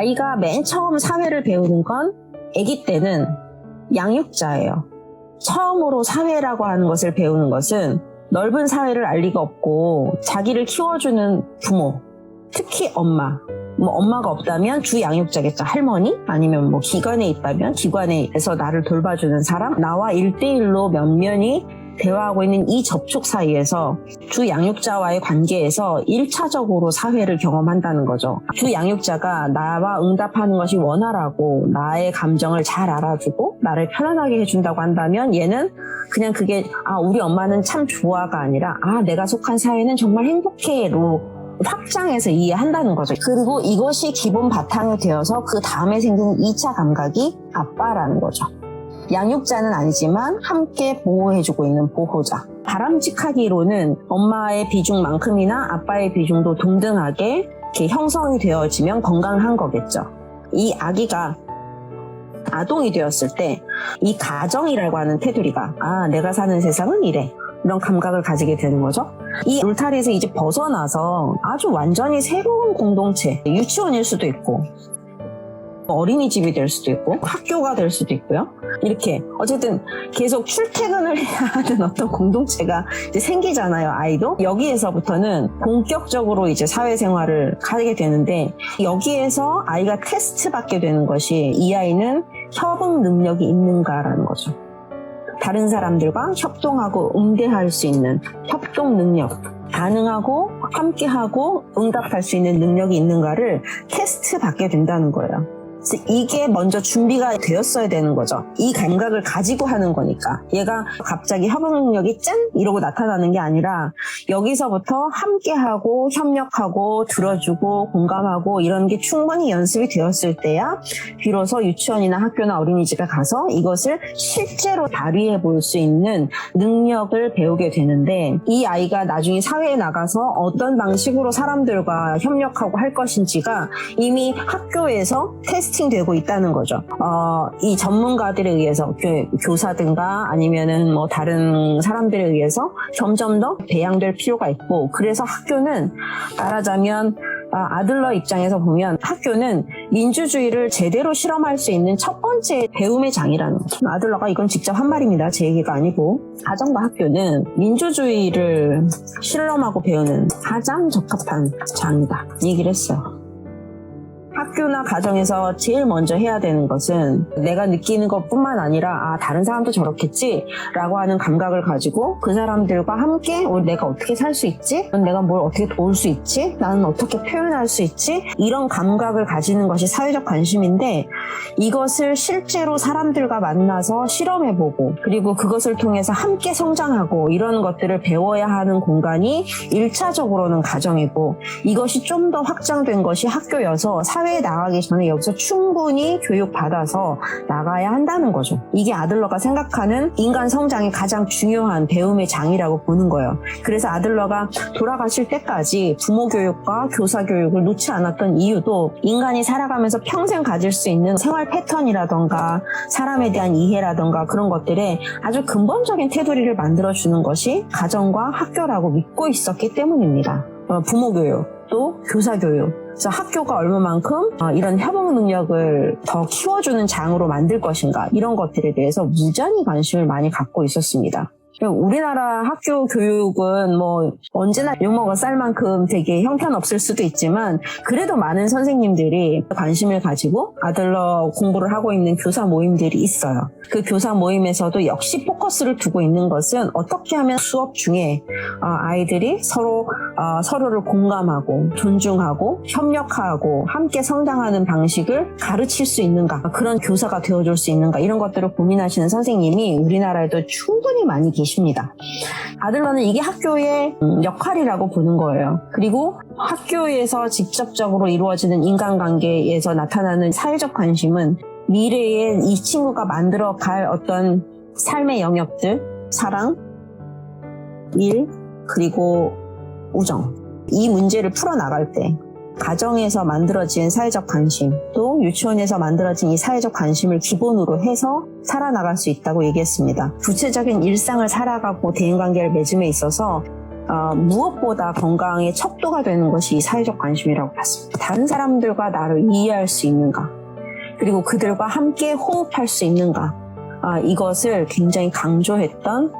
아이가 맨 처음 사회를 배우는 건 아기 때는 양육자예요. 처음으로 사회라고 하는 것을 배우는 것은 넓은 사회를 알 리가 없고 자기를 키워주는 부모, 특히 엄마. 뭐 엄마가 없다면 주 양육자겠죠. 할머니 아니면 뭐 기관에 있다면 기관에서 나를 돌봐주는 사람 나와 일대일로 면면이 대화하고 있는 이 접촉 사이에서 주 양육자와의 관계에서 1차적으로 사회를 경험한다는 거죠. 주 양육자가 나와 응답하는 것이 원활하고 나의 감정을 잘 알아주고 나를 편안하게 해준다고 한다면 얘는 그냥 그게 아 우리 엄마는 참 좋아가 아니라 아 내가 속한 사회는 정말 행복해로 확장해서 이해한다는 거죠. 그리고 이것이 기본 바탕이 되어서 그 다음에 생기는 2차 감각이 아빠라는 거죠. 양육자는 아니지만 함께 보호해주고 있는 보호자. 바람직하기로는 엄마의 비중만큼이나 아빠의 비중도 동등하게 이렇게 형성이 되어지면 건강한 거겠죠. 이 아기가 아동이 되었을 때 이 가정이라고 하는 테두리가 아 내가 사는 세상은 이래 이런 감각을 가지게 되는 거죠. 이 울타리에서 이제 벗어나서 아주 완전히 새로운 공동체 유치원일 수도 있고 어린이집이 될 수도 있고 학교가 될 수도 있고요. 이렇게 어쨌든 계속 출퇴근을 해야 하는 어떤 공동체가 생기잖아요. 아이도 여기에서부터는 본격적으로 이제 사회생활을 하게 되는데 여기에서 아이가 테스트 받게 되는 것이 이 아이는 협응 능력이 있는가라는 거죠. 다른 사람들과 협동하고 응대할 수 있는 협동 능력, 가능하고 함께하고 응답할 수 있는 능력이 있는가를 테스트 받게 된다는 거예요. 이게 먼저 준비가 되었어야 되는 거죠. 이 감각을 가지고 하는 거니까. 얘가 갑자기 협응 능력이 짠! 이러고 나타나는 게 아니라 여기서부터 함께하고 협력하고 들어주고 공감하고 이런 게 충분히 연습이 되었을 때야 비로소 유치원이나 학교나 어린이집에 가서 이것을 실제로 발휘해 볼 수 있는 능력을 배우게 되는데 이 아이가 나중에 사회에 나가서 어떤 방식으로 사람들과 협력하고 할 것인지가 이미 학교에서 테스 팅되고 있다는 거죠. 어, 이 전문가들에 의해서 교, 교사든가 아니면은 뭐 다른 사람들에 의해서 점점 더 배양될 필요가 있고 그래서 학교는 말하자면 아, 아들러 입장에서 보면 학교는 민주주의를 제대로 실험할 수 있는 첫 번째 배움의 장이라는 거죠. 아들러가 이건 직접 한 말입니다. 제 얘기가 아니고 가정과 학교는 민주주의를 실험하고 배우는 가장 적합한 장이다. 얘기를 했어요. 학교나 가정에서 제일 먼저 해야 되는 것은 내가 느끼는 것뿐만 아니라 아 다른 사람도 저렇겠지 라고 하는 감각을 가지고 그 사람들과 함께 어, 내가 어떻게 살 수 있지? 내가 뭘 어떻게 도울 수 있지? 나는 어떻게 표현할 수 있지? 이런 감각을 가지는 것이 사회적 관심인데 이것을 실제로 사람들과 만나서 실험해보고 그리고 그것을 통해서 함께 성장하고 이런 것들을 배워야 하는 공간이 1차적으로는 가정이고 이것이 좀 더 확장된 것이 학교여서 사회 에 나가기 전에 여기서 충분히 교육받아서 나가야 한다는 거죠. 이게 아들러가 생각하는 인간 성장의 가장 중요한 배움의 장이라고 보는 거예요. 그래서 아들러가 돌아가실 때까지 부모 교육과 교사 교육을 놓지 않았던 이유도 인간이 살아가면서 평생 가질 수 있는 생활 패턴이라던가 사람에 대한 이해라던가 그런 것들에 아주 근본적인 테두리를 만들어주는 것이 가정과 학교라고 믿고 있었기 때문입니다. 어, 부모 교육, 또 교사 교육. 그래서 학교가 얼마만큼 어, 이런 협응 능력을 더 키워주는 장으로 만들 것인가 이런 것들에 대해서 무지한히 관심을 많이 갖고 있었습니다. 우리나라 학교 교육은 뭐 언제나 욕먹어 쌀 만큼 되게 형편없을 수도 있지만 그래도 많은 선생님들이 관심을 가지고 아들러 공부를 하고 있는 교사 모임들이 있어요. 그 교사 모임에서도 역시 포커스를 두고 있는 것은 어떻게 하면 수업 중에 어, 아이들이 서로 어, 서로를 공감하고 존중하고 협력하고 함께 성장하는 방식을 가르칠 수 있는가 그런 교사가 되어줄 수 있는가 이런 것들을 고민하시는 선생님이 우리나라에도 충분히 많이 계십니다. 아들러는 이게 학교의 음, 역할이라고 보는 거예요. 그리고 학교에서 직접적으로 이루어지는 인간관계에서 나타나는 사회적 관심은 미래에 이 친구가 만들어 갈 어떤 삶의 영역들, 사랑, 일, 그리고 우정. 이 문제를 풀어나갈 때 가정에서 만들어진 사회적 관심, 또 유치원에서 만들어진 이 사회적 관심을 기본으로 해서 살아나갈 수 있다고 얘기했습니다. 구체적인 일상을 살아가고 대인관계를 맺음에 있어서 어, 무엇보다 건강의 척도가 되는 것이 이 사회적 관심이라고 봤습니다. 다른 사람들과 나를 이해할 수 있는가, 그리고 그들과 함께 호흡할 수 있는가, 아, 이것을 굉장히 강조했던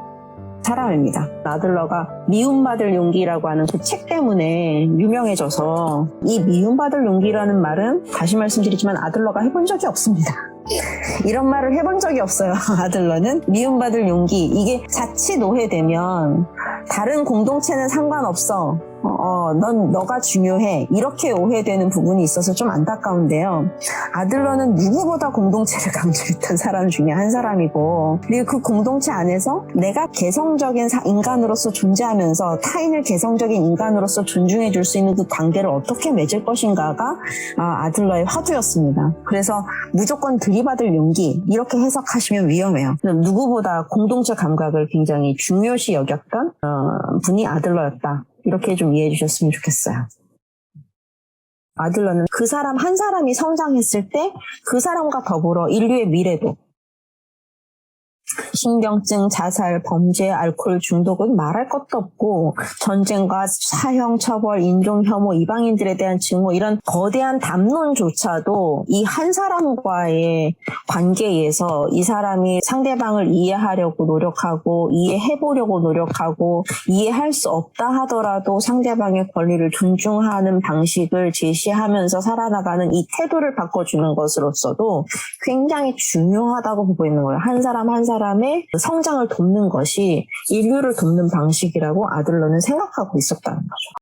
사람입니다. 아들러가 미움받을 용기라고 하는 그 책 때문에 유명해져서 이 미움받을 용기라는 말은 다시 말씀드리지만 아들러가 해본 적이 없습니다. 이런 말을 해본 적이 없어요. 아들러는 미움받을 용기 이게 자칫 오해되면 다른 공동체는 상관없어. 어, 어, 넌 너가 중요해. 이렇게 오해되는 부분이 있어서 좀 안타까운데요. 아들러는 누구보다 공동체를 강조했던 사람 중에 한 사람이고, 그리고 그 공동체 안에서 내가 개성적인 사- 인간으로서 존재하면서 타인을 개성적인 인간으로서 존중해 줄 수 있는 그 관계를 어떻게 맺을 것인가가 아, 아들러의 화두였습니다. 그래서 무조건 들이받을 용기 이렇게 해석하시면 위험해요. 누구보다 공동체 감각을 굉장히 중요시 여겼던 어, 분이 아들러였다. 이렇게 좀 이해해 주셨으면 좋겠어요. 아들러는 그 사람 한 사람이 성장했을 때 그 사람과 더불어 인류의 미래도 신경증, 자살, 범죄, 알코올 중독은 말할 것도 없고 전쟁과 사형, 처벌, 인종 혐오, 이방인들에 대한 증오 이런 거대한 담론조차도 이 한 사람과의 관계에서 이 사람이 상대방을 이해하려고 노력하고 이해해 보려고 노력하고 이해할 수 없다 하더라도 상대방의 권리를 존중하는 방식을 제시하면서 살아나가는 이 태도를 바꿔주는 것으로서도 굉장히 중요하다고 보고 있는 거예요. 한 사람 한 사람의 성장을 돕는 것이 인류를 돕는 방식이라고 아들러는 생각하고 있었다는 거죠.